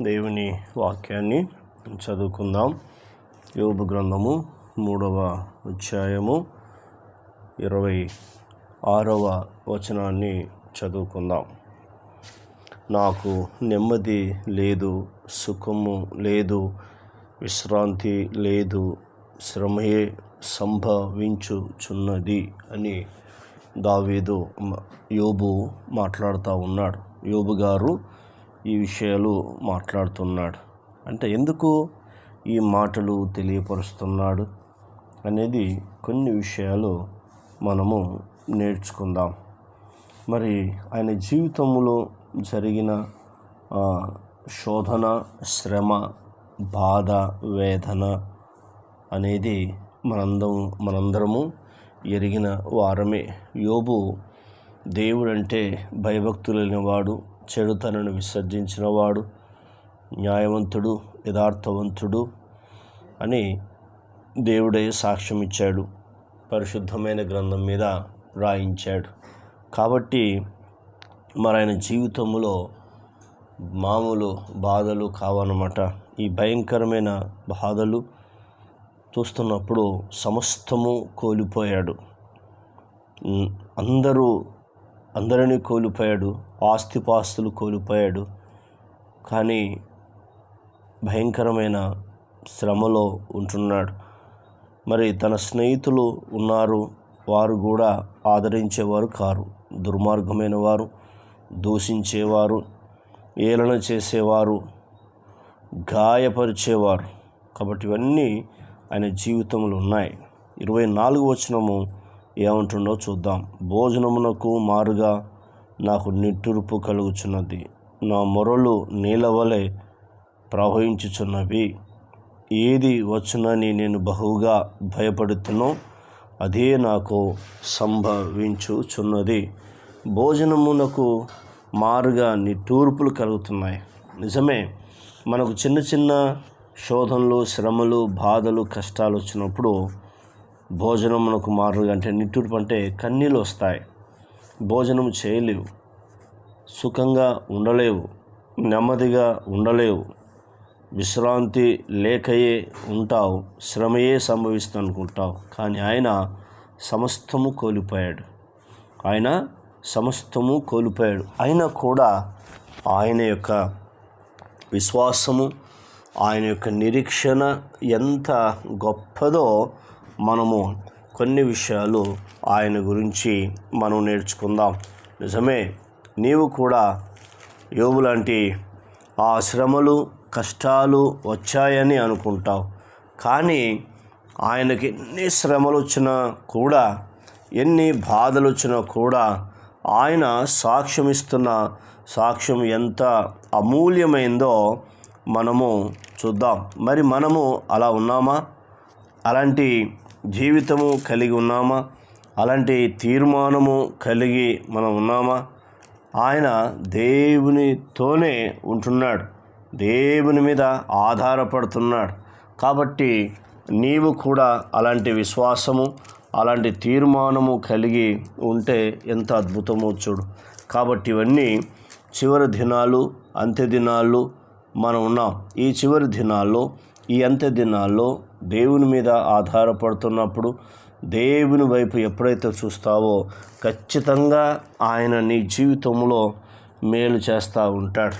దేవుని వాక్యాన్ని చదువుకుందాం. యోబు గ్రంథము మూడవ అధ్యాయము ఇరవై ఆరవ వచనాన్ని చదువుకుందాం. నాకు నెమ్మది లేదు సుఖము లేదు విశ్రాంతి లేదు శ్రమయే సంభవించుచున్నది అని దావీదు యోబు మాట్లాడుతూ ఉన్నాడు. యోబు గారు ఈ విషయాలు మాట్లాడుతున్నాడు. అంటే ఎందుకు ఈ మాటలు తెలియపరుస్తున్నాడు అనేది కొన్ని విషయాలు మనము నేర్చుకుందాం. మరి ఆయన జీవితంలో జరిగిన శోధన శ్రమ బాధ వేదన అనేది మనందరం మనందరము ఎరిగిన వారమే. యోబు దేవుడంటే భయభక్తులైనవాడు. చెడుతనను విసర్జించినవాడు న్యాయవంతుడు యథార్థవంతుడు అని దేవుడే సాక్ష్యం ఇచ్చాడు పరిశుద్ధమైన గ్రంథం మీద రాయించాడు. కాబట్టి మరి ఆయన జీవితంలో మామూలు బాధలు కావన్నమాట. ఈ భయంకరమైన బాధలు చూస్తున్నప్పుడు సమస్తము కోల్పోయాడు. అందరూ అందరినీ కోల్పోయాడు ఆస్తిపాస్తులు కోల్పోయాడు. కానీ భయంకరమైన శ్రమలో ఉంటున్నాడు. మరి తన స్నేహితులు ఉన్నారు వారు కూడా ఆదరించేవారు కారు. దుర్మార్గమైన వారు దూషించేవారు ఏలన చేసేవారు గాయపరిచేవారు. కాబట్టి ఇవన్నీ ఆయన జీవితంలో ఉన్నాయి. ఇరవై నాలుగు వచనము ఏమంటుండో చూద్దాం. భోజనమునకు మారుగా నాకు నిట్టూర్పు కలుగుచున్నది. నా మొరలు నీలవలె ప్రవహించుచున్నవి. ఏది వచ్చునని నేను బహుగా భయపడుతున్నో అదే నాకు సంభవించుచున్నది. భోజనమునకు మారుగా నిట్టూర్పులు కలుగుతున్నాయి. నిజమే మనకు చిన్న చిన్న శోధనలు శ్రమలు బాధలు కష్టాలు వచ్చినప్పుడు భోజనమునకు మనకు మారుగా అంటే నిట్టూర్పు అంటే కన్నీళ్ళు వస్తాయి. భోజనం చేయలేవు. సుఖంగా ఉండలేవు. నెమ్మదిగా ఉండలేవు. విశ్రాంతి లేకయే ఉంటావు. శ్రమయే సంభవిస్తుంది అనుకుంటావు కానీ ఆయన సమస్తము కోల్పోయాడు. ఆయన సమస్తము కోల్పోయాడు. అయినా కూడా ఆయన యొక్క విశ్వాసము ఆయన యొక్క నిరీక్షణ ఎంత గొప్పదో మనము కొన్ని విషయాలు ఆయన గురించి మనం నేర్చుకుందాం. నిజమే నీవు కూడా యోగు లాంటి ఆ శ్రమలు కష్టాలు వచ్చాయని అనుకుంటావు. కానీ ఆయనకి ఎన్ని శ్రమలు వచ్చినా కూడా ఎన్ని బాధలు వచ్చినా కూడా ఆయన సాక్ష్యం ఇస్తున్న సాక్ష్యం ఎంత అమూల్యమైందో మనము చూద్దాం. మరి మనము అలా ఉన్నామా? అలాంటి జీవితము కలిగి ఉన్నామా? అలాంటి తీర్మానము కలిగి మనం ఉన్నామా? ఆయన దేవునితోనే ఉంటున్నాడు. దేవుని మీద ఆధారపడుతున్నాడు. కాబట్టి నీవు కూడా అలాంటి విశ్వాసము అలాంటి తీర్మానము కలిగి ఉంటే ఎంత అద్భుతమో చూడు. కాబట్టి ఇవన్నీ చివరి దినాలు అంత్య దినాలు మనం ఉన్నాం. ఈ చివరి దినాల్లో ఈ అంత్య దినాల్లో దేవుని మీద ఆధారపడుతున్నప్పుడు దేవుని వైపు ఎప్పుడైతే చూస్తావో ఖచ్చితంగా ఆయన నీ జీవితంలో మేలు చేస్తూ ఉంటాడు.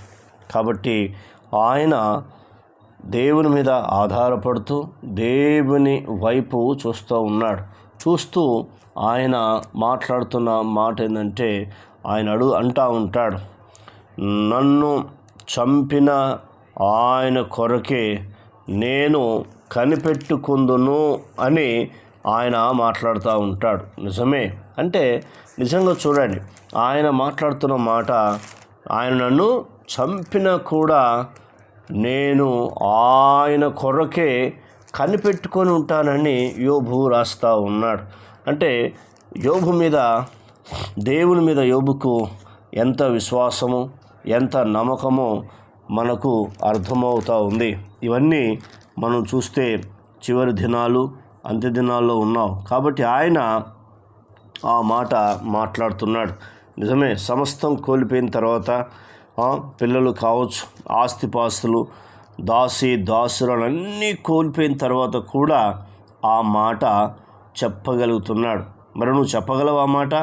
కాబట్టి ఆయన దేవుని మీద ఆధారపడుతూ దేవుని వైపు చూస్తూ ఉన్నాడు. చూస్తూ ఆయన మాట్లాడుతున్న మాట ఏంటంటే ఆయన అడు అంటా ఉంటాడు. నన్ను చంపిన ఆయన కొరకే నేను కనిపెట్టుకుందును అని ఆయన మాట్లాడుతూ ఉంటాడు. నిజమే? అంటే నిజంగా చూడండి ఆయన మాట్లాడుతున్న మాట ఆయన నన్ను చంపినా కూడా నేను ఆయన కొరకే కనిపెట్టుకొని ఉంటానని యోబు రాస్తా ఉన్నాడు. అంటే యోబు మీద దేవుని మీద యోబుకు ఎంత విశ్వాసము ఎంత నమ్మకమో మనకు అర్థమవుతూ ఉంది. ఇవన్నీ మనం చూస్తే చివరి దినాలు అంత్య దినాల్లో ఉన్నాం. కాబట్టి ఆయన ఆ మాట మాట్లాడుతున్నాడు. నిజమే సమస్తం కోల్పోయిన తర్వాత పిల్లలు కావచ్చు ఆస్తిపాస్తులు దాసి దాసులను అన్నీ కోల్పోయిన తర్వాత కూడా ఆ మాట చెప్పగలుగుతున్నాడు. మరి నువ్వు చెప్పగలవు ఆ మాట?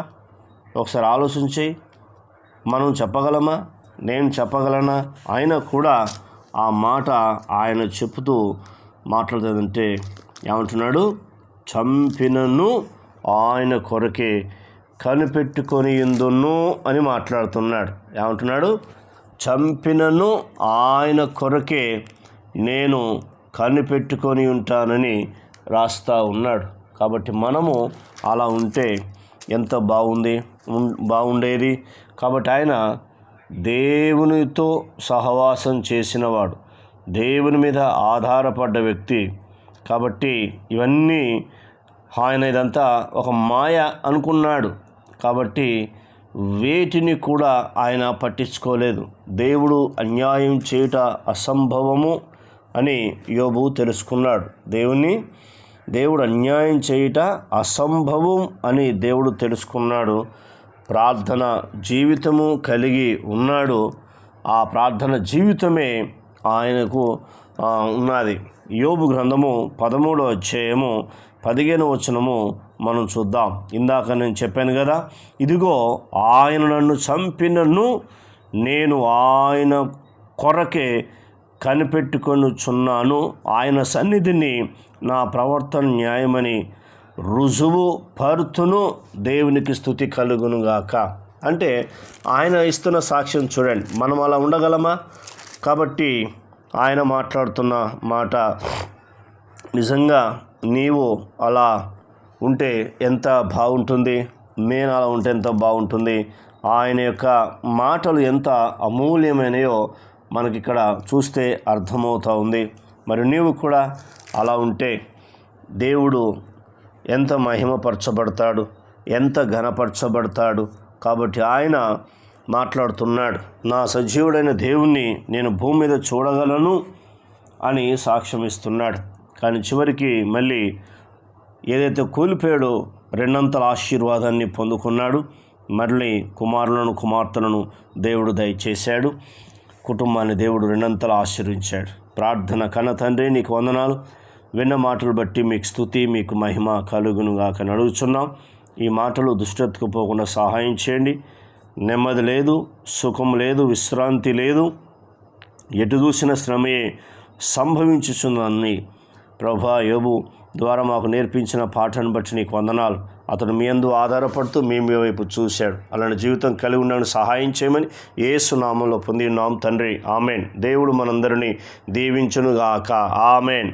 ఒకసారి ఆలోచించి మనం చెప్పగలమా? నేను చెప్పగలనా? ఆయన కూడా ఆ మాట ఆయన చెప్తూ మాట్లాడుతుందంటే ఏమంటున్నాడు? చంపినను ఆయన కొరకే కనిపెట్టుకొని ఇందును అని మాట్లాడుతున్నాడు. ఏమంటున్నాడు? చంపినను ఆయన కొరకే నేను కనిపెట్టుకొని ఉంటానని రాస్తా ఉన్నాడు. కాబట్టి మనము అలా ఉంటే ఎంత బాగుంది? బాగుండేది? కాబట్టి ఆయన దేవునితో సహవాసం చేసినవాడు. దేవుని మీద ఆధారపడ్డ వ్యక్తి. కాబట్టి ఇవన్నీ ఆయన ఇదంతా ఒక మాయ అనుకున్నాడు. కాబట్టి వేటిని కూడా ఆయన పట్టించుకోలేదు. దేవుడు అన్యాయం చేయుట అసంభవము అని యోబు తెలుసుకున్నాడు. దేవుని దేవుడు అన్యాయం చేయుట అసంభవం అని దేవుడు తెలుసుకున్నాడు. ప్రార్థన జీవితము కలిగి ఉన్నాడు ఆ ప్రార్థన జీవితమే ఆయనకు ఉన్నది. యోబు గ్రంథము పదమూడో అధ్యాయము పదిహేను వచనము మనం చూద్దాం. ఇందాక నేను చెప్పాను కదా ఇదిగో ఆయన నన్ను చంపినను నేను ఆయన కొరకే కనిపెట్టుకొనుచున్నాను. ఆయన సన్నిధిని నా ప్రవర్తన న్యాయమని రుజువు పరుతును దేవునికి స్థుతి కలుగునుగాక. అంటే ఆయన ఇస్తున్న సాక్ష్యం చూడండి. మనం అలా ఉండగలమా? కాబట్టి ఆయన మాట్లాడుతున్న మాట నిజంగా నీవు అలా ఉంటే ఎంత బాగుంటుంది? నేను అలా ఉంటే ఎంత బాగుంటుంది? ఆయన యొక్క మాటలు ఎంత అమూల్యమైనయో మనకి ఇక్కడ చూస్తే అర్థమవుతూ ఉంది. మరి నీవు కూడా అలా ఉంటే దేవుడు ఎంత మహిమపరచబడతాడు ఎంత ఘనపరచబడతాడు. కాబట్టి ఆయన మాట్లాడుతున్నాడు నా సజీవుడైన దేవుణ్ణి నేను భూమి మీద చూడగలను అని సాక్ష్యం ఇస్తున్నాడు కానీ చివరికి మళ్ళీ ఏదైతే కోల్పోయాడో రెండంతల ఆశీర్వాదాన్ని పొందుకున్నాడు. మళ్ళీ కుమారులను కుమార్తెలను దేవుడు దయచేశాడు. కుటుంబాన్ని దేవుడు రెండంతలు ఆశీర్వించాడు ప్రార్థన కన్న తండ్రి నీకు వందనాలు. విన్న మాటలు బట్టి మీకు స్థుతి మీకు మహిమ కలుగునుగాక నడుగుచున్నాం ఈ మాటలు దుష్టతకు పోకుండా సహాయం చేయండి. నెమ్మది లేదు సుఖం లేదు విశ్రాంతి లేదు. ఎటు చూసిన శ్రమయే సంభవించుచుందని ప్రభా యోబు ద్వారా మాకు నేర్పించిన పాఠాన్ని బట్టి నీకు వందనాలు. అతడు మీ అందు ఆధారపడుతూ మీ మీ వైపు చూశాడు. అలాంటి జీవితం కలిగి ఉండడానికి సహాయం చేయమని ఏసు నామంలో పొంది నాం తండ్రి. ఆమెన్. దేవుడు మనందరినీ దీవించునుగాక. ఆమెన్.